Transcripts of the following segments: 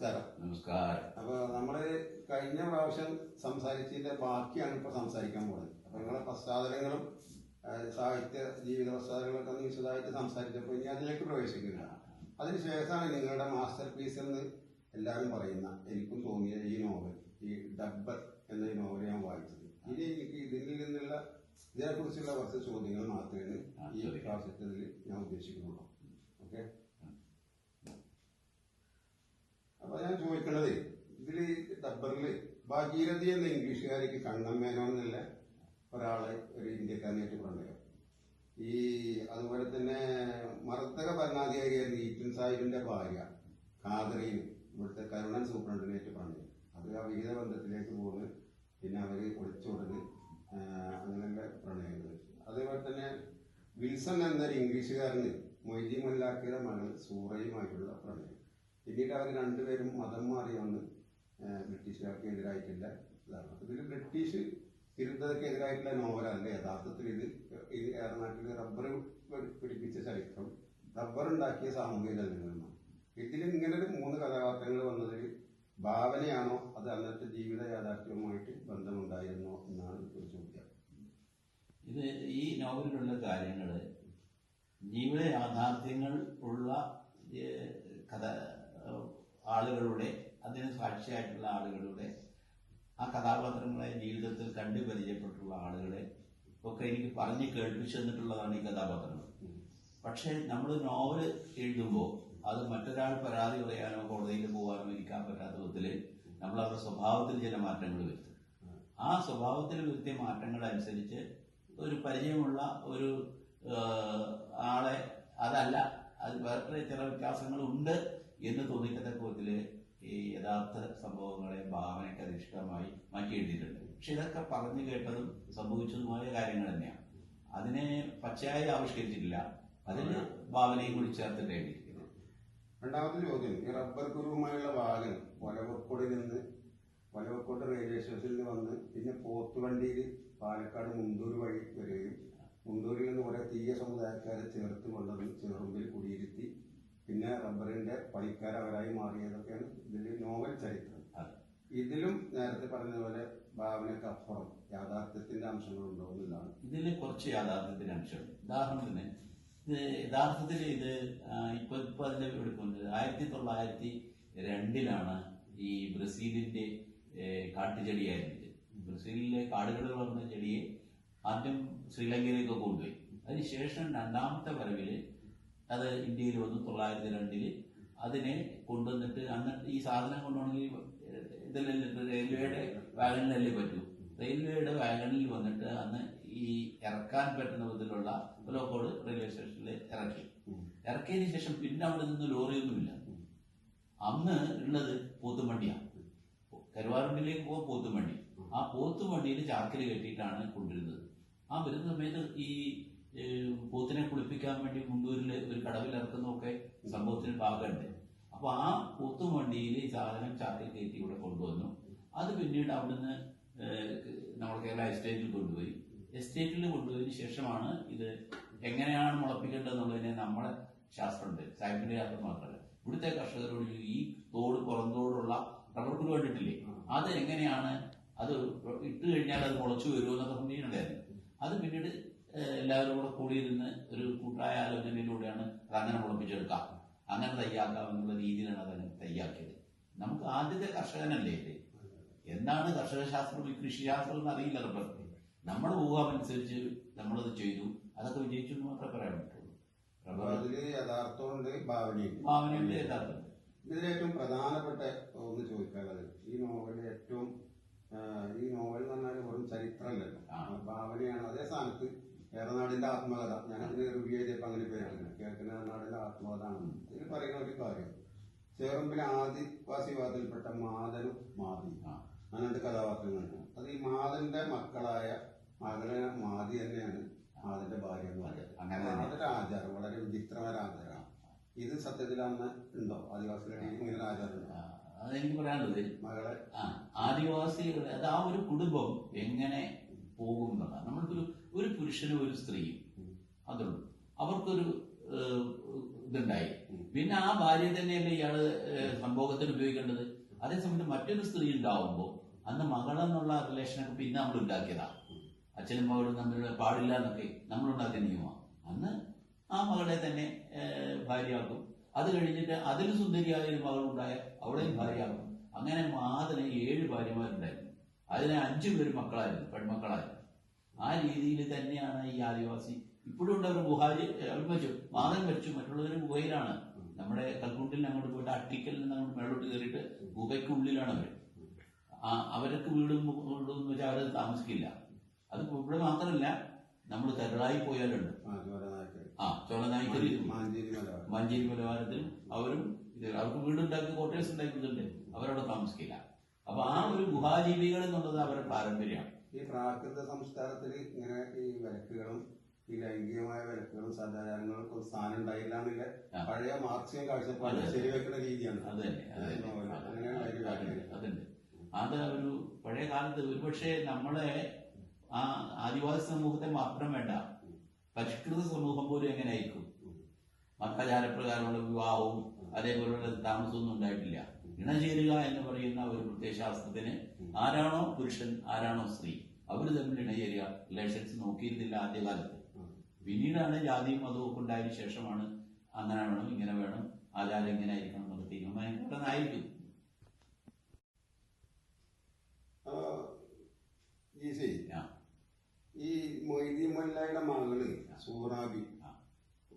നമസ്കാരം. നമസ്കാരം. അപ്പൊ നമ്മൾ കഴിഞ്ഞ പ്രാവശ്യം സംസാരിച്ചതിന്റെ ബാക്കിയാണ് ഇപ്പൊ സംസാരിക്കാൻ പോകുന്നത് അപ്പൊ നിങ്ങളെ പശ്ചാത്തലങ്ങളും സാഹിത്യ ജീവിത പശ്ചാത്തലങ്ങളൊക്കെ ഒന്ന് വിശദമായിട്ട് സംസാരിച്ചപ്പോൾ ഇനി അതിലേക്ക് പ്രവേശിക്കുന്നത് അതിനുശേഷമാണ് നിങ്ങളുടെ മാസ്റ്റർ പീസ് എന്ന് എല്ലാവരും പറയുന്ന എനിക്കും തോന്നിയ ഈ നോവൽ ഈ ഡബ്ബർ എന്ന ഈ നോവൽ ഞാൻ വായിച്ചത്. ഇനി എനിക്ക് ഇതിൽ നിന്നുള്ള ഇതിനെക്കുറിച്ചുള്ള കുറച്ച് ചോദ്യങ്ങൾ മാത്രമേ ഈ. പ്രാവശ്യത്തിൽ ഞാൻ ഉദ്ദേശിക്കുന്നുള്ളൂ. ഓക്കെ? അപ്പൊ ഞാൻ ചോദിക്കണത് ഇതിൽ ഡബ്ബറിൽ ഭാഗീരഥി എന്ന ഇംഗ്ലീഷുകാരിക്ക് കണ്ണമ്മേനോ എന്നുള്ള ഒരാളെ ഒരു ഇന്ത്യക്കാരനായിട്ട് പറഞ്ഞത് ഈ അതുപോലെ തന്നെ മർദ്ദക ഭരണാധികാരിയായിരുന്ന ഈറ്റൻ സാഹിബിന്റെ ഭാര്യ കാതറീന് ഇവിടുത്തെ കരുണൻ സൂപ്രണ്ടിനായിട്ട് പ്രണയം അത് അവിഹിത ബന്ധത്തിലേക്ക് പോകുന്നു പിന്നെ അവർ ഒളിച്ചോടുന്നു അങ്ങനെയുള്ള പ്രണയങ്ങൾ അതേപോലെ തന്നെ വിൽസൺ എന്നൊരു ഇംഗ്ലീഷുകാരന് മൊയ്തി മല്ലാക്കിയുടെ മകൾ സൂറയുമായിട്ടുള്ള പ്രണയം. പിന്നീട് അവർ രണ്ടുപേരും മതം മാറി വന്ന് ബ്രിട്ടീഷുകാർക്ക് എതിരായിട്ടുള്ള ഇതാണ് ഇതിൽ ബ്രിട്ടീഷ് വിരുദ്ധതക്കെതിരായിട്ടുള്ള നോവലാണ് യഥാർത്ഥത്തിൽ ഇത് ഇത് ഏറനാട്ടിൽ റബ്ബർ പിടിപ്പിച്ച ചരിത്രം റബ്ബർ ഉണ്ടാക്കിയ സാമൂഹിക ചലനങ്ങളാണ് ഇതിൽ ഇങ്ങനെ ഒരു മൂന്ന് കഥാപാത്രങ്ങൾ വന്നതിൽ ഭാവനയാണോ അത് അന്നത്തെ ജീവിത യാഥാർത്ഥ്യവുമായിട്ട് ബന്ധമുണ്ടായിരുന്നോ എന്നാണ് ഒരു ഇത് ഈ നോവലിലുള്ള കാര്യങ്ങൾ ജീവിത യാഥാർത്ഥ്യങ്ങൾ ഉള്ള കഥ ആളുകളുടെ അതിന് സാക്ഷിയായിട്ടുള്ള ആളുകളുടെ ആ കഥാപാത്രങ്ങളെ ജീവിതത്തിൽ കണ്ടു പരിചയപ്പെട്ടുള്ള ആളുകളെ ഒക്കെ എനിക്ക് പറഞ്ഞ് കേൾപ്പിച്ചു തന്നിട്ടുള്ളതാണ് ഈ കഥാപാത്രങ്ങൾ. പക്ഷേ നമ്മൾ നോവൽ എഴുതുമ്പോൾ അത് മറ്റൊരാൾ പരാതി പറയാനോ കോടതിയിൽ പോകാനോ ഇരിക്കാൻ വിധത്തിൽ നമ്മൾ അവരുടെ സ്വഭാവത്തിൽ ചില മാറ്റങ്ങൾ വരുത്തും. ആ സ്വഭാവത്തിൽ വരുത്തിയ മാറ്റങ്ങൾ അനുസരിച്ച് ഒരു പരിചയമുള്ള ഒരു ആളെ അതല്ല അത് വേറെ ചില വ്യത്യാസങ്ങൾ ഉണ്ട് എന്ന് തോന്നിക്കത്തക്ക വിധത്തിൽ ഈ യഥാർത്ഥ സംഭവങ്ങളെ ഭാവനയ്ക്ക് അധിഷ്ഠിതമായി മാറ്റി എഴുതിയിട്ടുണ്ട് പക്ഷെ ഇതൊക്കെ പറഞ്ഞു കേട്ടതും സംഭവിച്ചതുമായ കാര്യങ്ങൾ തന്നെയാണ്. അതിനെ പച്ചയായി ആവിഷ്കരിച്ചിട്ടില്ല. അതിന് ഭാവനയും കൂടി ചേർത്തിട്ട് എഴുതിയിരിക്കുന്നത് രണ്ടാമത്തെ ചോദ്യം. ഈ റബ്ബർ കുരുവുമായുള്ള വാഹനം വലവക്കോടിൽ നിന്ന് വലവക്കോട് റെയിൽവേ സ്റ്റേഷനിൽ നിന്ന് വന്ന് പിന്നെ പോത്തുവണ്ടിയിൽ പാലക്കാട് മുണ്ടൂർ വഴി വരികയും മുണ്ടൂരിൽ നിന്ന് കുറെ തീയ സമുദായക്കാരെ ചേർത്ത് കൊണ്ടുവന്ന് ചെറുമ്പിൽ കുടിയിരുത്തി പിന്നെ റബ്ബറിന്റെ പണിക്കാർ അവരായി മാറിയതൊക്കെയാണ് ഇതിൽ നോവൽ ചരിത്രം. ഇതിലും നേരത്തെ പറഞ്ഞതുപോലെ ഭാവനക്കപ്പുറം യാഥാർത്ഥ്യത്തിന്റെ അംശങ്ങൾ എന്നുള്ളതാണ്. ഇതിൽ കുറച്ച് യാഥാർത്ഥ്യത്തിന്റെ അംശമുണ്ട്. ഉദാഹരണത്തിന് ഇത് യഥാർത്ഥത്തിൽ ഇത് ഇപ്പൊ ഇപ്പൊ അതിന്റെ എടുക്കുന്നത് ആയിരത്തി തൊള്ളായിരത്തി രണ്ടിലാണ് ഈ ബ്രസീലിന്റെ കാട്ടുചെടിയായിരുന്നത്. ബ്രസീലിലെ കാടുകൾ വളർന്ന ചെടിയെ ആദ്യം ശ്രീലങ്കയിലേക്ക് കൊണ്ടുപോയി. അതിനുശേഷം രണ്ടാമത്തെ വരവിൽ അത് ഇന്ത്യയിൽ വന്നു തൊള്ളായിരത്തി രണ്ടിൽ. അതിനെ കൊണ്ടുവന്നിട്ട് അന്ന് ഈ സാധനം കൊണ്ടുപോകണമെങ്കിൽ ഇതിലല്ലേ റെയിൽവേയുടെ വാഗണിലല്ലേ പറ്റൂ. റെയിൽവേയുടെ വാഗണിൽ വന്നിട്ട് അന്ന് ഈ ഇറക്കാൻ പറ്റുന്ന വിധത്തിലുള്ള ലോക്കോട് റെയിൽവേ സ്റ്റേഷനിൽ ഇറക്കി. ഇറക്കിയതിന് ശേഷം പിന്നെ അവിടെ നിന്ന് ലോറിയൊന്നുമില്ല. അന്ന് ഉള്ളത് പോത്തുമണ്ടിയാണ് കരുവാറുണ്ടിലേക്ക് പോകാൻ പോത്തുമണ്ടി ആ പോത്തുമണ്ടിയിൽ ചാക്കിൽ കെട്ടിയിട്ടാണ് കൊണ്ടിരുന്നത് ആ വരുന്ന സമയത്ത് ഈ പോത്തിനെ കുളിപ്പിക്കാൻ വേണ്ടി മുണ്ടൂരിൽ ഒരു കടവിൽ ഇറക്കുന്നതൊക്കെ സംഭവത്തിന് ഭാഗമുണ്ട് അപ്പൊ ആ പോത്തുമണ്ടിയിൽ ഈ സാധനം ചാക്കിൽ കയറ്റി ഇവിടെ കൊണ്ടുവന്നു. അത് പിന്നീട് അവിടുന്ന് നമ്മുടെ കേരള എസ്റ്റേറ്റിൽ കൊണ്ടുപോയി. എസ്റ്റേറ്റിൽ കൊണ്ടുപോയതിനു ശേഷമാണ് ഇത് എങ്ങനെയാണ് മുളപ്പിക്കേണ്ടതെന്നുള്ളതിനെ നമ്മളെ ശാസ്ത്രമുണ്ട്. സാഹിബിന്റെ ശാസ്ത്രം മാത്രമല്ല. ഇവിടുത്തെ കർഷകരോട് ഈ തോട് പുറന്തോടുള്ള റബ്ബർ കുരു കണ്ടിട്ടില്ലേ അത് എങ്ങനെയാണ് അത് ഇട്ട് കഴിഞ്ഞാൽ അത് മുളച്ചു വരുമോ എന്നൊക്കെ സംശയമുണ്ടായിരുന്നു അത് പിന്നീട് എല്ലാവരും കൂടെ കൂടിയിരുന്ന് ഒരു കൂട്ടായ ആലോചനയിലൂടെയാണ് അത് അങ്ങനെ മുളപ്പിച്ചെടുക്കാം അങ്ങനെ തയ്യാക്കാം എന്നുള്ള രീതിയിലാണ് അത് തയ്യാക്കിയത്. നമുക്ക് ആദ്യത്തെ കർഷകനല്ലേ ഇത്? എന്താണ് കർഷക ശാസ്ത്രം ഈ കൃഷിശാസ്ത്രം എന്ന് അറിയില്ല റബ്ബർക്ക് നമ്മുടെ ഊഹാമനുസരിച്ച് നമ്മളത് ചെയ്തു. അതൊക്കെ വിജയിച്ചു എന്ന് മാത്രമേ പറയാൻ പറ്റുള്ളൂ. അതിൽ യഥാർത്ഥമുണ്ട് ഭാവനയുണ്ട്. യഥാർത്ഥം. പ്രധാനപ്പെട്ട ഒന്ന് ചോദിക്കാനുള്ളത് ഈ നോവലിൽ ഏറ്റവും ഈ നോവൽ എന്ന് പറഞ്ഞാൽ വെറും ചരിത്രമല്ലല്ലോ. ഭാവനയാണ് അതേ സ്ഥാനത്ത് ഏറനാടിന്റെ ആത്മകഥ. ഞാൻ അതിന് റിവ്യൂ ചെയ്തപ്പോ അങ്ങനെ പേരാണ്. കേരളനാടിന്റെ ആത്മകഥ ആണ് ഇതിൽ പറയുന്ന ഒരു കാര്യം. ചേറുമ്പിന് ആദിവാസി വിഭാഗത്തിൽപ്പെട്ട മാതനും മാതി. അങ്ങനത്തെ കഥാപാത്രങ്ങളുണ്ട് അത് ഈ മാതന്റെ മക്കളായ മകളെ മാതി തന്നെയാണ് മാതന്റെ ഭാര്യ എന്ന് പറയുന്നത്. അങ്ങനെ ആചാരം വളരെ വിചിത്രമായ ആചാരമാണ്. ഇത് സത്യത്തിൽ അന്ന് ഉണ്ടോ? ആദിവാസികളുടെ ഇങ്ങനെ ആചാരം അതെനിക്ക് പറയാനുള്ളത്. മകളെ? ആ ആദിവാസികളുടെ അത് ആ ഒരു കുടുംബം എങ്ങനെ പോകും എന്നതാണ് നമ്മൾക്കൊരു ഒരു പുരുഷനും ഒരു സ്ത്രീയും. അതുള്ളൂ. അവർക്കൊരു ഇതുണ്ടായി. പിന്നെ ആ ഭാര്യ തന്നെയല്ലേ ഇയാൾ സംഭോഗത്തിന് ഉപയോഗിക്കേണ്ടത്? അതേസമയത്ത് മറ്റൊരു സ്ത്രീ ഉണ്ടാവുമ്പോൾ അന്ന് മകളെന്നുള്ള റിലേഷനൊക്കെ പിന്നെ നമ്മൾ ഉണ്ടാക്കിയതാ. അച്ഛനും മകളും തമ്മിൽ പാടില്ല എന്നൊക്കെ നമ്മൾ ഉണ്ടാക്കിയ നിയമമാണ് അന്ന് ആ മകളെ തന്നെ ഭാര്യയാക്കും. അത് കഴിഞ്ഞിട്ട് അതിന് സുന്ദരിയായ ഒരു മകളുണ്ടായ അവളെയും ഭാര്യയാക്കും. അങ്ങനെ മാതിന് ഏഴ് ഭാര്യമാരുണ്ടായിരുന്നു. അതിന് അഞ്ചു പേര് മക്കളായിരുന്നു പെൺമക്കളായിരുന്നു. ആ രീതിയിൽ തന്നെയാണ് ഈ ആദിവാസി. ഇപ്പോഴും ഉണ്ട് അവർ ഗുഹാരി മരിച്ചു. മാതൻ മരിച്ചു. മറ്റുള്ളവർ ഗുഹയിലാണ് നമ്മുടെ കൽക്കുണ്ടിൽ അങ്ങോട്ട് പോയിട്ട് അട്ടിക്കലിൽ നിന്ന് അങ്ങോട്ട് മേളോട്ട് കയറിയിട്ട് ഗുഹയ്ക്കുള്ളിലാണ് അവർ ആ അവർക്ക് വീടും വീടും വെച്ചാൽ അവർ താമസിക്കില്ല. അത് ഇവിടെ മാത്രമല്ല നമ്മൾ കരളായി പോയാലുണ്ട്. ആ ചോളനായിക്കരി മാഞ്ചേരി മല മഞ്ചേരി മലബാരത്തിലും അവരും അവർക്ക് വീടുണ്ടാക്കി ക്വാർട്ടേഴ്സ് ഉണ്ടാക്കുന്നുണ്ട് അവരവിടെ താമസിക്കില്ല. അപ്പൊ ആ ഒരു ഗുഹാജീവികൾ എന്നുള്ളത് അവരുടെ പാരമ്പര്യമാണ്. ഈ പ്രാകൃത സംസ്കാരത്തിൽ ഇങ്ങനെ ഈ വിലക്കുകളും ഈ ലൈംഗികമായ വിലക്കുകളും സദാചാരങ്ങൾക്കും സ്ഥാനം ഉണ്ടായില്ല എന്നുള്ള പഴയ മാർക്സിയം കാഴ്ചപ്പാട്. ശരിവെക്കുന്ന രീതിയാണ്. ഒരു അതുണ്ട്, അത് ഒരു പഴയ കാലത്ത് ഒരുപക്ഷെ നമ്മളെ ആ ആദിവാസി സമൂഹത്തെ മാത്രം വേണ്ട പരിഷ്കൃത സമൂഹം പോലും എങ്ങനെ ആയിരിക്കും? മതാചാരപ്രകാരമുള്ള വിവാഹവും അതേപോലെയുള്ള താമസമൊന്നും ഉണ്ടായിട്ടില്ല. ഇണചേരുക എന്ന് പറയുന്ന ഒരു പ്രത്യയശാസ്ത്രത്തിന് ആരാണോ പുരുഷൻ ആരാണോ സ്ത്രീ അവർ തമ്മിൽ ഇണചേരുക. റിലേഷൻസ് നോക്കിയിരുന്നില്ല ആദ്യകാലത്ത്. പിന്നീടാണ് ജാതിയും മതവും ഒക്കെ ഉണ്ടായതിനു ശേഷമാണ് അങ്ങനെ വേണം ഇങ്ങനെ വേണം ആചാരം ഇങ്ങനെ ആയിരിക്കണം എന്നുള്ള തീരുമാനം. ആ. ഈ മൊയ്തി മൊല്ലയുടെ മകൾ സൂറാബി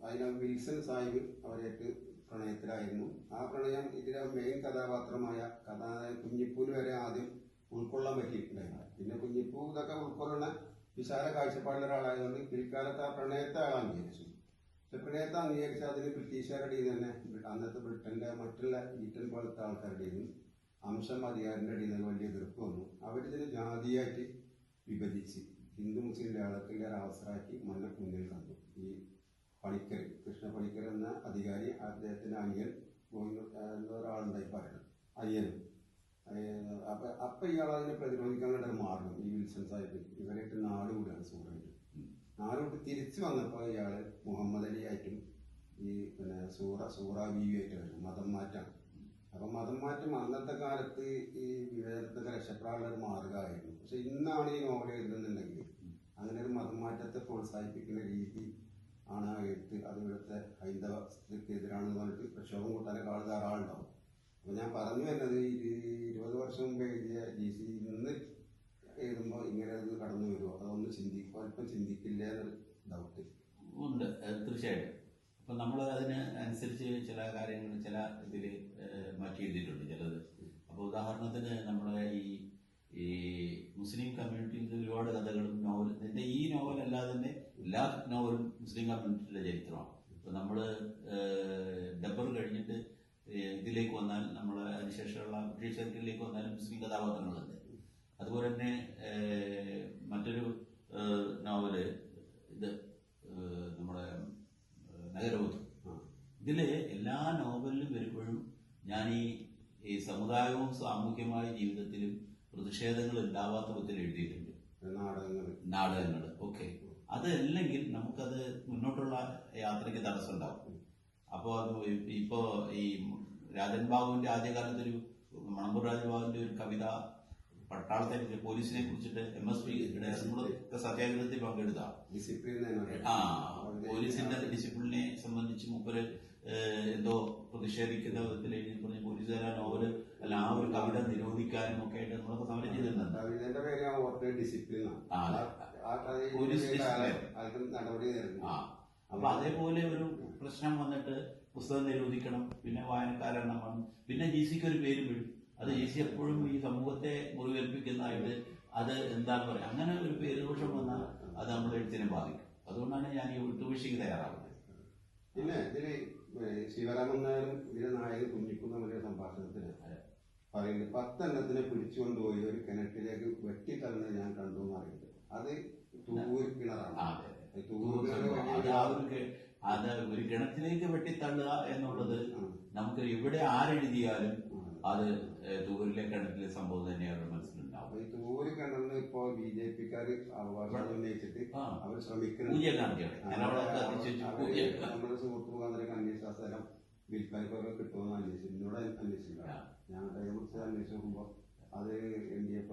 അതിന് വിൽസൺ സാഹിബ് അവരായിട്ട് പ്രണയത്തിലായിരുന്നു. ആ പ്രണയം ഇതിലെ മെയിൻ കഥാപാത്രമായ കഥാനായകൻ കുഞ്ഞിപ്പൂന് വരെ ആദ്യം ഉൾക്കൊള്ളാൻ പറ്റിയിട്ടുണ്ടായിരുന്നു പിന്നെ കുഞ്ഞിപ്പൂ ഇതൊക്കെ ഉൾക്കൊള്ളുന്ന വിശാല കാഴ്ചപ്പാടിലെ ഒരാളായതുകൊണ്ട് പിൽക്കാലത്ത് ആ പ്രണയത്തെ ആൾ അംഗീകരിച്ചു. പക്ഷെ പ്രണയത്തെ അംഗീകരിച്ച അതിന് ബ്രിട്ടീഷുകാരുടെ ഇടയിൽ തന്നെ അന്നത്തെ ബ്രിട്ടന്റെ മറ്റുള്ള ഈറ്റൻ പോലത്തെ ആൾക്കാരുടെ അംശം അധികാരിന്റെ ഇടയിൽ നിന്ന് വലിയ എതിർപ്പ് വന്നു. അവരിതിന് ജാതിയായിട്ട് വിഭജിച്ച് ഹിന്ദു മുസ്ലിം ലേളത്തിന്റെ ഒരു അവസരമാക്കി മന്ന മുന്നിൽ കണ്ടു. ഈ പണിക്കർ കൃഷ്ണ പണിക്കർ എന്ന അധികാരി അദ്ദേഹത്തിന്റെ അനിയൻ ഗോവിന്ദ എന്തോ ഒരാളുണ്ടായി പറയുന്നത് അയ്യനും. അപ്പൊ അപ്പൊ ഇയാൾ അതിനെ പ്രതിരോധിക്കാനായിട്ട് മാറണം ഈ വിൽസൺ സാഹിബ് ഇവരായിട്ട് നാട് കൂടാണ് സൂറയിൽ നാട് വിട്ട് തിരിച്ചു വന്നപ്പോൾ ഇയാൾ മുഹമ്മദ് അലി ആയിട്ടും ഈ പിന്നെ സൂറ സൂറ ബീവി ആയിട്ട് വരും. മതം മാറ്റം. അപ്പൊ മതം മാറ്റം അന്നത്തെ കാലത്ത് ഈ വിവേചനത്തിന്റെ രക്ഷപ്പെടാനുള്ള ഒരു മാർഗമായിരുന്നു പക്ഷെ ഇന്നാണ് ഈ നോവൽ എഴുതുന്നുണ്ടെങ്കിൽ അങ്ങനെ ഒരു മതം മാറ്റത്തെ പ്രോത്സാഹിപ്പിക്കുന്ന രീതി ആണ് ആ എഴുത്ത് അത് ഇവിടുത്തെ ഹൈന്ദവക്ക് എതിരാണെന്ന് പറഞ്ഞിട്ട് പ്രക്ഷോഭം കൂട്ടാനൊക്കെ ആൾ ധാരാളുണ്ടാവും. അപ്പൊ ഞാൻ പറഞ്ഞു വരുന്നത് ഇത് ഇരുപത് വർഷം മുമ്പ് എഴുതിയ ജി സി ഇന്ന് എഴുതുമ്പോൾ ഇങ്ങനെ അത് കടന്നു വരുമോ അതൊന്ന് ചിന്തിക്കുക അല്പം ചിന്തിക്കില്ല എന്നൊരു ഡൗട്ട് ഉണ്ട്. തീർച്ചയായിട്ടും. അപ്പം നമ്മൾ അതിന് അനുസരിച്ച് ചില കാര്യങ്ങൾ ചില ഇതിൽ മാറ്റി എഴുതിയിട്ടുണ്ട് ചിലത്. അപ്പോൾ ഉദാഹരണത്തിന് നമ്മുടെ ഈ ഈ മുസ്ലിം കമ്മ്യൂണിറ്റിയിൽ ഒരുപാട് കഥകളും നോവൽ എന്റെ ഈ നോവൽ അല്ലാതെ തന്നെ എല്ലാ നോവലും മുസ്ലിം കമ്മ്യൂണിറ്റിയുടെ ചരിത്രമാണ്. ഇപ്പൊ നമ്മൾ ഡബർ കഴിഞ്ഞിട്ട് ഇതിലേക്ക് വന്നാൽ നമ്മൾ അതിനുശേഷമുള്ള ബ്രിട്ടീഷ് സർക്കിളിലേക്ക് വന്നാലും മുസ്ലിം കഥാപാത്രങ്ങളുണ്ട്. അതുപോലെ തന്നെ മറ്റൊരു നോവൽ ഇത് നമ്മുടെ നഗരബോധം. ഇതിൽ എല്ലാ നോവലിലും വരുമ്പോഴും ഞാൻ ഈ ഈ സമുദായവും സാമൂഹ്യമായ ജീവിതത്തിലും പ്രതിഷേധങ്ങൾ ഉണ്ടാവാത്ത വിധത്തിൽ എഴുതിയിട്ടുണ്ട്. നാടകങ്ങൾ നാടകങ്ങൾ ഓക്കെ. അതല്ലെങ്കിൽ നമുക്കത് മുന്നോട്ടുള്ള യാത്രയ്ക്ക് തടസ്സം ഉണ്ടാവും അപ്പോൾ അത് ഇപ്പോ ഈ രാജൻ ബാബുവിന്റെ ആദ്യകാലത്തൊരു മണമ്പൂർ രാജബാബുവിന്റെ ഒരു കവിത പട്ടാളത്തെ കുറിച്ച് പോലീസിനെ കുറിച്ചിട്ട് എം എസ് പി സത്യാഗ്രഹത്തിൽ പങ്കെടുത്താണ് ആ പോലീസിന്റെ ഡിസിപ്ലിനെ സംബന്ധിച്ച് മൂപ്പര് എന്തോ പ്രതിഷേധിക്കുന്ന വിധത്തിൽ എഴുതി പറഞ്ഞ് നോവൽ അല്ല ആ ഒരു കവിത നിരോധിക്കാനും ഒക്കെ ആയിട്ട് നമ്മളൊക്കെ സമരം ചെയ്തിട്ടുണ്ട്. പോലീസ് നേരിടുന്നു ആ. അപ്പൊ അതേപോലെ ഒരു പ്രശ്നം വന്നിട്ട് പുസ്തകം നിരോധിക്കണം പിന്നെ വായനക്കാരെണ്ണം പിന്നെ ജി സിക്ക് ഒരു പേര് വീഴും അത് ജി സി എപ്പോഴും ഈ സമൂഹത്തെ മുറിവേൽപ്പിക്കുന്നതായിട്ട് അത് എന്താ പറയാ അങ്ങനെ ഒരു പേര് ദോഷം വന്നാൽ അത് നമ്മുടെ എഴുത്തിനെ ബാധിക്കും. അതുകൊണ്ടാണ് ഞാൻ ഈ വിട്ടുവീഴ്ചയ്ക്ക് തയ്യാറാവുന്നത്. പിന്നെ ഇതിൽ ശിവരാമൻ നായരും ഇതിലെ നായകൻ കുഞ്ഞിക്കുന്ന ഒരു സംഭാഷണത്തിന് പറയുന്നത് പത്തെണ്ണത്തിനെ പിടിച്ചുകൊണ്ടുപോയി ഒരു കിണറ്റിലേക്ക് വെട്ടിത്തള്ളുന്നത് ഞാൻ കണ്ടു എന്ന് പറയുന്നത് അത് അതെ, ഒരു ഗണത്തിലേക്ക് കിണറ്റിലേക്ക് വെട്ടിത്തള്ളുക എന്നുള്ളത് നമുക്ക് എവിടെ ആരെഴുതിയാലും അത് തൂരിലെ കിണറ്റിലെ സംഭവം തന്നെ അവരുടെ മനസ്സിലുണ്ടാവും അപ്പൊ ഈ കിണറിന് ഇപ്പോ ബി ജെ പിക്കാര് അവകാശം ഉന്നയിച്ചിട്ട് അവർ ശ്രമിക്കുന്നുണ്ട് പൂജ കാണിക്കണം നമ്മുടെ സുഹൃത്ത് മുഖാന്തരം സ്ഥലം വിൽപ്പനക്കൊക്കെ കിട്ടുമെന്ന് അന്വേഷിച്ചു. എന്നോട് അന്വേഷിച്ചില്ല ഞാൻ അതിനെ കുറിച്ച് അന്വേഷിച്ച് നോക്കുമ്പോൾ അത് എൻ ഡി എഫ്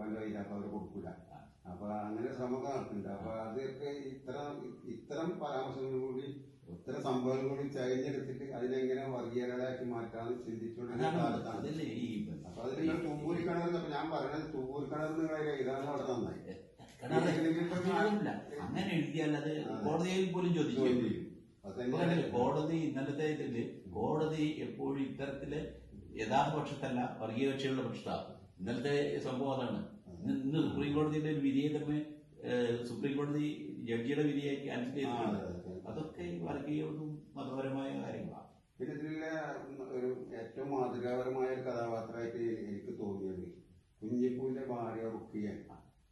കൊടുക്കില്ല ആ. അപ്പൊ അങ്ങനെ ശ്രമമൊക്കെ നടക്കുന്നുണ്ട്. അപ്പൊ അതൊക്കെ ഇത്തരം ഇത്തരം പരാമർശങ്ങൾ കൂടി ഇത്തരം സംഭവങ്ങൾ കൂടി ചകഞ്ഞെടുത്തിട്ട് അതിനെങ്ങനെ വർഗീയതകളാക്കി മാറ്റാന്ന് കാലത്താണ്. അതല്ലേ ഈ അപ്പൊ അതിൽ നിങ്ങൾ തൂവൂരി കിണർ അപ്പൊ ഞാൻ പറഞ്ഞത് തൂവൂരി കിണർ നിങ്ങളെ ഇതാണ് വളരെ നന്നായി. അങ്ങനെ എഴുതിയാൽ അത് കോടതിയിൽ പോലും അങ്ങനെയല്ല, കോടതി ഇന്നലത്തെ ഇതിൽ കോടതി എപ്പോഴും ഇത്തരത്തിൽ യഥാപക്ഷത്തല്ല പക്ഷത്തല്ല വർഗീയ കക്ഷികളുടെ പക്ഷത്താണ് ഇന്നലത്തെ സംഭവം അതാണ്. ഇന്ന് സുപ്രീം കോടതിയുടെ ഒരു വിധിയെ തന്നെ സുപ്രീം കോടതി ജഡ്ജിയുടെ വിധിയെ ക്യാൻസൽ ചെയ്തിട്ടുണ്ട്. അതെ, അതെ. അതൊക്കെ വർഗീയവും മതപരമായ കാര്യങ്ങളാണ്. പിന്നെ ഇതിലെ ഒരു ഏറ്റവും മാതൃകാപരമായ ഒരു കഥാപാത്രമായിട്ട് എനിക്ക് തോന്നിയത് കുഞ്ഞിപ്പൂവിന്റെ ഭാര്യ റുക്കിയ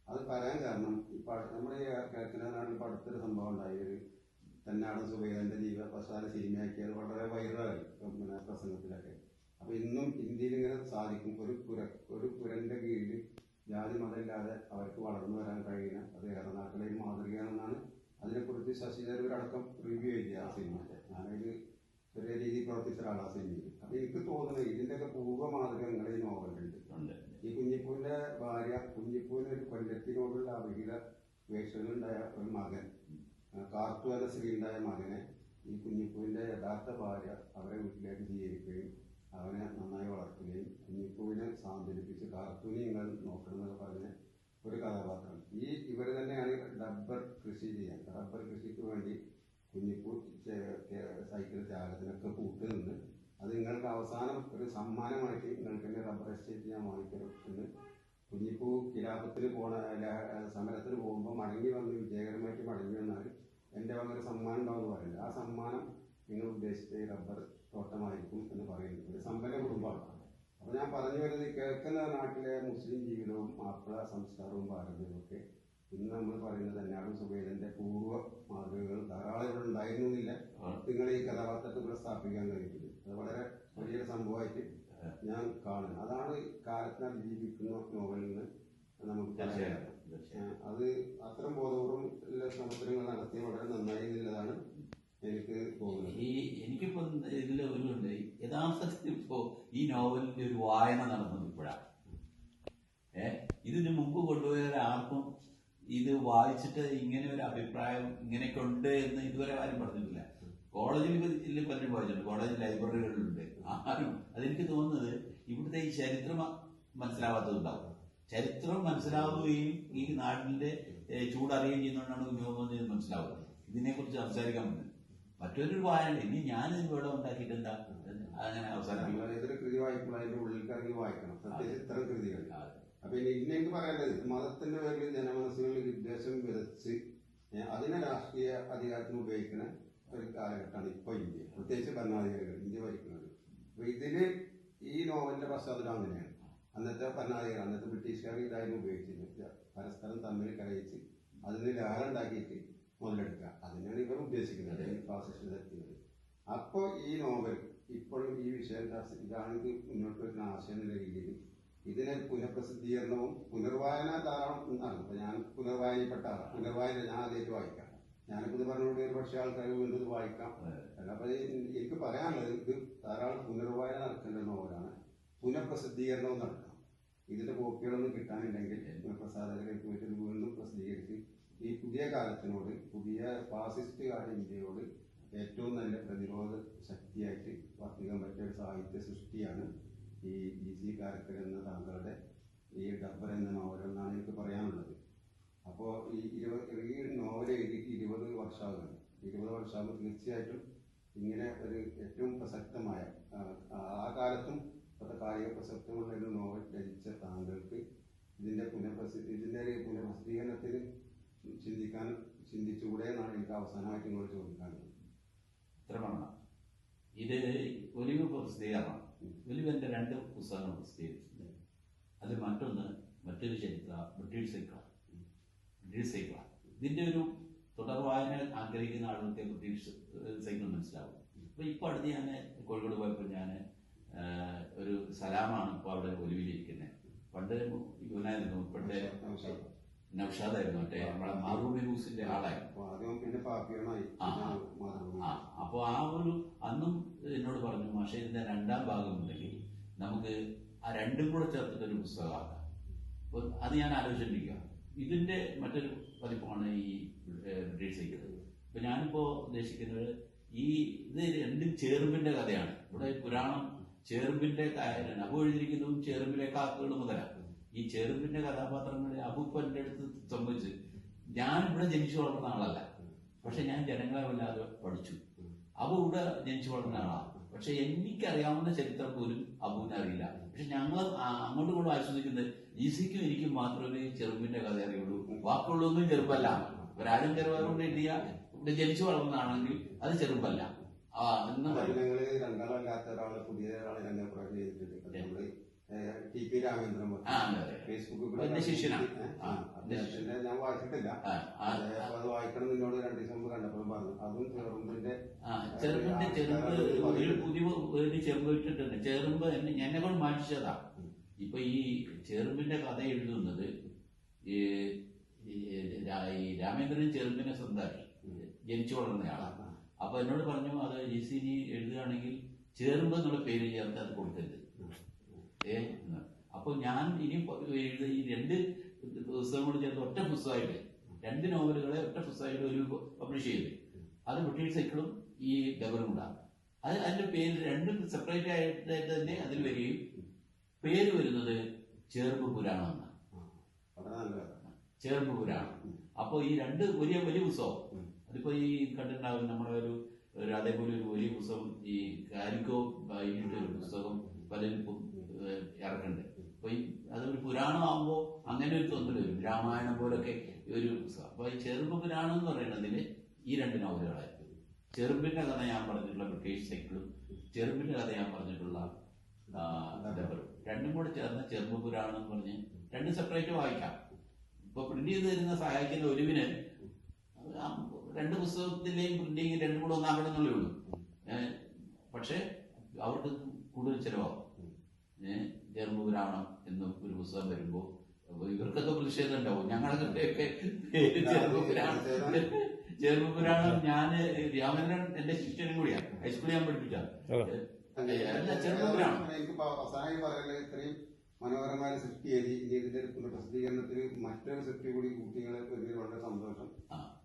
അത് പറയാൻ കാരണം ഇപ്പൊ നമ്മുടെ കേരളത്തിലെ നാട്ടിൽ ഇപ്പൊ അടുത്തൊരു സംഭവം ഉണ്ടായി. ഒരു തന്നാടൻ സുബൈദന്റെ ജീവ പശ്ചാത്തല സിനിമയാക്കിയത് വളരെ വൈറലായി പിന്നെ പ്രസംഗത്തിലൊക്കെ. അപ്പൊ ഇന്നും ഇന്ത്യയിൽ ഇങ്ങനെ സാധിക്കും. ഒരു പുര ഒരു പുരന്റെ കീഴിൽ ജാതി മതമില്ലാതെ അവർക്ക് വളർന്നു വരാൻ കഴിയുന്ന അത് ഏറെ നാട്ടിലെയും മാതൃകയാണെന്നാണ് അതിനെക്കുറിച്ച് ശശി തരൂർ അടക്കം റിവ്യൂ എഴുതിയ ആ സിനിമയുടെ ഞാനതിൽ ചെറിയ രീതിയിൽ പ്രവർത്തിച്ച ഒരാളാ സിനിമയിൽ അപ്പൊ എനിക്ക് തോന്നുന്നത് ഇതിന്റെയൊക്കെ പൂർവ മാതൃകങ്ങൾ ഈ നോവലുണ്ട് ഈ കുഞ്ഞിപ്പൂവിന്റെ ഭാര്യ കുഞ്ഞിപ്പൂവിന് ഒരു കൊല്ലത്തിനോടുള്ള അവിഹിത വേഷങ്ങളുണ്ടായ ഒരു മകൻ കാർത്തു എന്ന സ്ത്രീ ഉണ്ടായ മകനെ ഈ കുഞ്ഞിപ്പൂവിന്റെ യഥാർത്ഥ ഭാര്യ അവരെ വീട്ടിലേക്ക് സ്വീകരിക്കുകയും അവനെ നന്നായി വളർത്തുകയും കുഞ്ഞിപ്പൂവിനെ സാന്ത്വനിപ്പിച്ച് കാർത്തൂനെ നിങ്ങൾ നോക്കണം എന്നൊക്കെ പറഞ്ഞ ഒരു കഥാപാത്രം. ഈ ഇവർ തന്നെയാണ് റബ്ബർ കൃഷി ചെയ്യാൻ. റബ്ബർ കൃഷിക്ക് വേണ്ടി കുഞ്ഞിപ്പൂ സൈക്കിൾ ത്യാഗത്തിനൊക്കെ കൂട്ട് നിന്ന് അത് നിങ്ങൾക്ക് അവസാനം ഒരു സമ്മാനമായിട്ട് നിങ്ങൾക്ക് തന്നെ റബ്ബർ എസ്റ്റേറ്റ് ഞാൻ വാങ്ങിക്കണം എന്ന് കുഞ്ഞിപ്പൂ കിലാപത്തിന് പോണ സമരത്തിന് പോകുമ്പോൾ മടങ്ങി വന്ന് വിജയകരമായിട്ട് മടങ്ങി വന്നാൽ എന്റെ വന്നൊരു സമ്മാനം സമ്മാനം ഉണ്ടാവുമെന്ന് പറയുന്നത്. ആ സമ്മാനം നിങ്ങൾ ഉദ്ദേശിച്ച ഈ റബ്ബർ തോട്ടമായിരിക്കും എന്ന് പറയുന്നത്. ഒരു സമ്പന്ന കുടുംബമാണ്. അപ്പോൾ ഞാൻ പറഞ്ഞു വരുന്നത് കേൾക്കുന്ന നാട്ടിലെ മുസ്ലിം ജീവിതവും മാപ്പിള സംസ്കാരവും പാരമ്പര്യവും ഒക്കെ ഇന്ന് നമ്മൾ പറയുന്നത് തന്നെയാണ് സുബൈദന്റെ പൂർവ മാതൃകകൾ. ധാരാളം ഇവിടെ ഉണ്ടായിരുന്നില്ല. നിങ്ങൾ ഈ കഥാപാത്രത്തെ ഇവിടെ സ്ഥാപിക്കാൻ അത് വളരെ വലിയൊരു സംഭവമായിട്ട് ഞാൻ കാണുന്നത് അതാണ് കാലത്തിനെ ജീവിക്കുന്ന നോവലിൽ നിന്ന് നമുക്ക് അത് അത്തരം ബോധപൂർവം ഉള്ള ശ്രമത്തിനങ്ങൾ നടത്തി വളരെ നന്നായി എന്നുള്ളതാണ് എനിക്ക് തോന്നുന്നത് ഈ എനിക്കിപ്പോ ഇതിൽ ഒരു ഉണ്ട് യഥാർത്ഥത്തിൽ ഇപ്പോ ഈ നോവലിന്റെ ഒരു വായന നടന്നത് ഇപ്പോഴാണ് ഏ? ഇതിന് മുമ്പ് കൊണ്ടുപോയ ആർക്കും ഇത് വായിച്ചിട്ട് ഇങ്ങനെ ഒരു അഭിപ്രായം ഇങ്ങനെയൊക്കെ ഉണ്ട് എന്ന് ഇതുവരെ ആരും പറഞ്ഞിട്ടില്ല. കോളേജിൽ പലരും വായിച്ചിട്ടുണ്ട്. കോളേജ് ലൈബ്രറികളിലുണ്ട്. ആരും അതെനിക്ക് തോന്നുന്നത് ഇവിടുത്തെ ഈ ചരിത്രം മനസ്സിലാവാത്തതുണ്ടാവും. ചരിത്രം മനസ്സിലാവുകയും ഈ നാടിന്റെ ചൂടറിയുകയും ചെയ്യുന്നതുകൊണ്ടാണ് ചെയ്യുന്നത് മനസ്സിലാവുന്നത്. ഇതിനെക്കുറിച്ച് സംസാരിക്കാൻ പറ്റുന്നത് മറ്റൊരു വായന. ഇനി ഞാൻ ഇവിടെ ഉണ്ടാക്കിയിട്ട് എന്താ? അങ്ങനെ. അപ്പൊ ഇനി ഇന്ന് എനിക്ക് പറയാനുള്ളത് മതത്തിന്റെ പേരിൽ ജനമനസ്സുകളിൽ വിദ്വേഷം വിതച്ച് അതിനെ രാഷ്ട്രീയ അധികാരത്തിന് ഉപയോഗിക്കുന്ന ഒരു കാലഘട്ടമാണ് ഇപ്പൊ ഇന്ത്യ. പ്രത്യേകിച്ച് ഭരണാധികാരികൾ ഇന്ത്യ ഭരിക്കുന്നത്. അപ്പൊ ഇതിൽ ഈ നോവലിന്റെ പശ്ചാത്തലം അങ്ങനെയാണ്. അന്നത്തെ ഭരണാധികാരികൾ അന്നത്തെ ബ്രിട്ടീഷുകാർ ഇതായിരുന്നു ഉപയോഗിച്ചിരുന്നത്. പരസ്പരം തമ്മിൽ കരയിച്ച് അതിന് ലാലുണ്ടാക്കിയിട്ട് മുതലെടുക്കുക. അതിനാണ് ഇവർ ഉദ്ദേശിക്കുന്നത്. ഈ ഫാസിസ്റ്റ് ശക്തികൾ അപ്പോൾ ഈ നോവൽ ഇപ്പോഴും ഈ വിഷയം ചർച്ച ഇതാണ് ഇത് മുന്നോട്ട് വരുന്ന ആശയം എന്ന രീതിയിൽ ഇതിനെ പുനഃപ്രസിദ്ധീകരണവും പുനർവായന ധാരാളം എന്നാണ്. അപ്പൊ ഞാൻ പുനർവായനപ്പെട്ട ആളാണ് പുനർവായന ഞാൻ ആദ്യമായിട്ട് വായിക്കാം. ഞാനിപ്പോൾ ഇത് പറഞ്ഞുകൊണ്ട് ഒരു പക്ഷേ ആൾക്കാർ വീണ്ടും ഇത് വായിക്കാം. അല്ല അപ്പൊ എനിക്ക് പറയാനുള്ളത് ഇത് ധാരാളം പുനർവായന നടക്കേണ്ട നോവലാണ്. പുനഃപ്രസിദ്ധീകരണവും നടക്കണം. ഇതിന്റെ കോപ്പികളൊന്നും കിട്ടാനുണ്ടെങ്കിൽ പുനഃപ്രസാധകരെ പോയിട്ട് വീണ്ടും പ്രസിദ്ധീകരിച്ച് ഈ പുതിയ കാലത്തിനോട് പുതിയ ഫാസിസ്റ്റുകാരുടെ ഇന്ത്യയോട് ഏറ്റവും നല്ല പ്രതിരോധ ശക്തിയായിട്ട് വർദ്ധിക്കാൻ പറ്റിയ ഒരു സാഹിത്യ സൃഷ്ടിയാണ് ഈ ബി സി കാരക്കർ എന്ന താങ്കളുടെ ഈ ഡബ്ബർ എന്ന നോവൽ എന്നാണ് എനിക്ക് പറയാനുള്ളത്. അപ്പോൾ ഈ ഇരുപത് ഈ നോവൽ എഴുതിയിട്ട് ഇരുപത് വർഷമാകുന്നു. ഇരുപത് വർഷമാകുമ്പോൾ തീർച്ചയായിട്ടും ഇങ്ങനെ ഒരു ഏറ്റവും പ്രസക്തമായ ആ, കാലത്തും ഇപ്പോഴത്തെ കായിക പ്രസക്തമുള്ള ഒരു നോവൽ രചിച്ച താങ്കൾക്ക് ഇതിന്റെ പുനഃപ്രസിദ്ധി ഇതിന്റെ ഒരു പുനഃപ്രസിദ്ധീകരണത്തിന് ചിന്തിക്കാൻ ചിന്തിച്ചുകൂടെ എന്നാണ് എനിക്ക് അവസാനമായിട്ട് നിങ്ങൾ ചോദിക്കാനുള്ളത് ഇത്ര വേണം ഇത് ഒലിവ് പ്രസിദ്ധീകരണം. ഒലിവന്റെ രണ്ട് പുസ്തകങ്ങൾ പ്രസിദ്ധീകരിച്ചിട്ടുണ്ട്. അതിൽ മറ്റൊന്ന് മറ്റൊരു ചരിത്ര ബ്രിട്ടീഷ് സൈക്കിളാണ് ബ്രിട്ടീഷ് സൈക്കിളാണ് ഇതിന്റെ ഒരു തുടർ വായന ആഗ്രഹിക്കുന്ന ആളുകൾക്ക് ബ്രിട്ടീഷ് സൈക്കിൾ മനസ്സിലാവും. അപ്പൊ ഇപ്പൊ അടുത്ത് ഞാൻ കോഴിക്കോട് പോയപ്പോൾ ഞാൻ ഒരു സലാമാണ് ഇപ്പൊ അവിടെ ഒലിവിലിരിക്കുന്നത് പണ്ട് യുവനായിരുന്നു ഇപ്പോഴത്തെ നൌഷാദായിരുന്നു മറ്റേ നമ്മളെ മാറൂബി ന്യൂസിന്റെ ആളായിരുന്നു. അപ്പൊ പിന്നെ ആ, ആ. ആ അപ്പോൾ ഒരു അന്നും എന്നോട് പറഞ്ഞു പക്ഷേ ഇതിന്റെ രണ്ടാം ഭാഗം ഉണ്ടെങ്കിൽ നമുക്ക് ആ രണ്ടും കൂടെ ചേർത്തിട്ട് ഒരു പുസ്തകമാക്കാം. അപ്പോൾ അത് ഞാൻ ആലോചിച്ചിരിക്കുക ഇതിന്റെ മറ്റൊരു പതിപ്പാണ് ഈ ബ്രിട്ടീഷ് സൈക്കിൾ ഇപ്പൊ ഞാനിപ്പോ ഉദ്ദേശിക്കുന്നത് ഈ ഇത് രണ്ടും ചേർമ്പിന്റെ കഥയാണ്. ഇവിടെ പുരാണം ചേർമ്പിന്റെ അബു എഴുതിയിരിക്കുന്നതും ചേർമ്പിലെ കാക്കുകൾ മുതലാണ്. ഈ ചെറുപ്പിന്റെ കഥാപാത്രങ്ങളെ അബു ഇപ്പൊ അടുത്ത് സംഭവിച്ച് ഞാൻ ഇവിടെ ജനിച്ചു വളർന്ന ആളല്ല. പക്ഷെ ഞാൻ ജനങ്ങളെ വല്ലാതെ പഠിച്ചു. അബു ഇവിടെ ജനിച്ചു വളർന്ന ആളാണ്. പക്ഷെ എനിക്കറിയാവുന്ന ചരിത്രം പോലും അബുവിന് അറിയില്ല. പക്ഷെ ഞങ്ങൾ അങ്ങോട്ടും ഇങ്ങോട്ടും ആശ്വസിക്കുന്നത് ഈസിക്കും എനിക്കും മാത്രമേ ചെറുപ്പിന്റെ കഥ അറിയുള്ളൂ. വാക്കുള്ളൊന്നും ചെറുപ്പല്ല. ഒരാളും ചെറുപ്പം എഴുതിയ ഇവിടെ ജനിച്ചു വളർന്നതാണെങ്കിൽ അത് ചെറുപ്പല്ല. ആ എന്ന് രണ്ടാളല്ലാത്ത ഒരാളെ പുതിയ ഒരാളെ ചെയ്തിട്ടുണ്ട്. ടി പി രാമേന്ദ്രൻ ഫേസ്ബുക്കിൽ എന്റെ ശിഷ്യനാണ്. അദ്ദേഹത്തിന്റെ ഞാൻ വായിച്ചിട്ടില്ല. അത് അപ്പൊ അത് വായിക്കണം നിന്നോട് രണ്ടു ദിവസം മുമ്പ് കണ്ടപ്പോഴും പറഞ്ഞു. അതും ചെറുമ്പിന്റെ ചെറുമ്പിന്റെ ചെറുമ്പ് ഒരു പുതിയ ചെറുമ്പ് ഇട്ടിട്ടുണ്ട്. ചെറുമ്പ് എന്നെ എന്നെ കൊണ്ട് മാറ്റിച്ചതാ. ഇപ്പൊ ഈ ചെറുമ്പിന്റെ കഥ എഴുതുന്നത് ഈ രാമേന്ദ്രൻ ചെറുമ്പിനെ സ്വന്തമാക്കി. ജനിച്ചു വളർന്നയാളാണ് അപ്പൊ എന്നോട് പറഞ്ഞു അത് ജിസിനി എഴുതുകയാണെങ്കിൽ ചേർമ്പ് എന്നുള്ള പേര് ചേർത്ത് അത് കൊടുക്കരുത്. എന്ന്. അപ്പൊ ഞാൻ ഇനി എഴുതി ഈ രണ്ട് പുസ്തകം കൊണ്ട് ചേർത്ത് ഒറ്റ പുസ്തകമായിട്ട് രണ്ട് നോവലുകളെ ഒറ്റ പുസ്തകമായിട്ട് ഒരു പബ്ലിഷ് ചെയ്തു. അത് ബ്രിട്ടീഷ് സൈക്കിളും ഈ ഡബറും ഉണ്ടാകും അത് അതിന്റെ പേര് രണ്ടും സെപ്പറേറ്റ് ആയിട്ട് തന്നെ അതിൽ വരികയും പേര് വരുന്നത് ചേർപ്പ് പുരാണം എന്നാണ് ചേർപ്പ് പുരാണം. അപ്പോൾ ഈ രണ്ട് വലിയ വലിയ പുസ്തകം അതിപ്പോ ഈ കണ്ടിട്ടുണ്ടാവും നമ്മുടെ ഒരു അതേപോലെ ഒരു വലിയ പുസ്തകം ഈ കാരിക്കോ ഒരു പുസ്തകം പലരും ഇപ്പം, ഇറക്കുന്നുണ്ട്. അപ്പൊ ഈ അതൊരു പുരാണമാകുമ്പോൾ അങ്ങനെ ഒരു തോന്നൽ വരും. രാമായണം പോലൊക്കെ ഒരു അപ്പൊ ഈ ചെറുപ്പ് പുരാണം എന്ന് പറയുന്നതിന് ഈ രണ്ട് നോവലുകളായിരുന്നു ചെറുപ്പിന്റെ കഥ ഞാൻ പറഞ്ഞിട്ടുള്ള ബ്രിട്ടീഷ് സൈക്കിളും ചെറുപ്പിന്റെ കഥ ഞാൻ പറഞ്ഞിട്ടുള്ള രണ്ടും കൂടെ ചേർന്ന ചെറുപ്പ് പുരാണം എന്ന് പറഞ്ഞ് രണ്ട് സെപ്പറേറ്റ് വായിക്കാം. ഇപ്പൊ പ്രിന്റ് ചെയ്ത് തരുന്ന സഹായിക്കുന്ന ഒരുവിന് ആ രണ്ട് പുസ്തകത്തിന്റെയും പ്രിന്റിങ് രണ്ടും കൂടെ ഒന്നാകണമെന്നുള്ളേ ഉള്ളൂ. പക്ഷെ അവർക്ക് കൂടുതൽ ചെലവാകും. ഏഹ് ജർമ്മ എന്ന് എന്നും ഒരു പുസ്തകം വരുമ്പോ ഇവർക്കൊക്കെ പ്രതിഷേധം ഉണ്ടാവും. ഞങ്ങളൊക്കെ പേര് ജർമ്മ പുരാണം ഞാൻ രാമേന്ദ്രൻ എന്റെ ശിഷ്യനും കൂടിയാണ് ഹൈസ്കൂളിൽ ഞാൻ പഠിപ്പിച്ച. അവസാനമായി ഇത്രയും മനോഹരമായ സൃഷ്ടി എഴുതി ഇനി ഇതിന്റെ പ്രസിദ്ധീകരണത്തിന് മറ്റൊരു സൃഷ്ടി കൂടി കുട്ടികളെ വളരെ സന്തോഷം.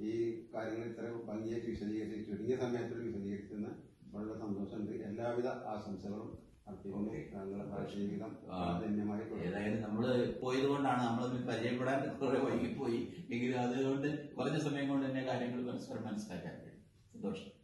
ഈ കാര്യങ്ങൾ ഇത്ര ഭംഗിയായിട്ട് വിശദീകരിച്ച് ചുരുങ്ങിയ സമയത്തിൽ വിശദീകരിക്കുന്ന വളരെ സന്തോഷമുണ്ട്. എല്ലാവിധ ആശംസകളും ധന്യമായി. ഏതായാലും നമ്മൾ പോയത് കൊണ്ടാണ് നമ്മളൊന്ന് പരിചയപ്പെടാൻ കുറെ വൈകിപ്പോയി. എങ്കിലും അതുകൊണ്ട് കുറഞ്ഞ സമയം കൊണ്ട് തന്നെ കാര്യങ്ങൾ പരസ്പരം മനസ്സിലാക്കാൻ കഴിയും. സന്തോഷം.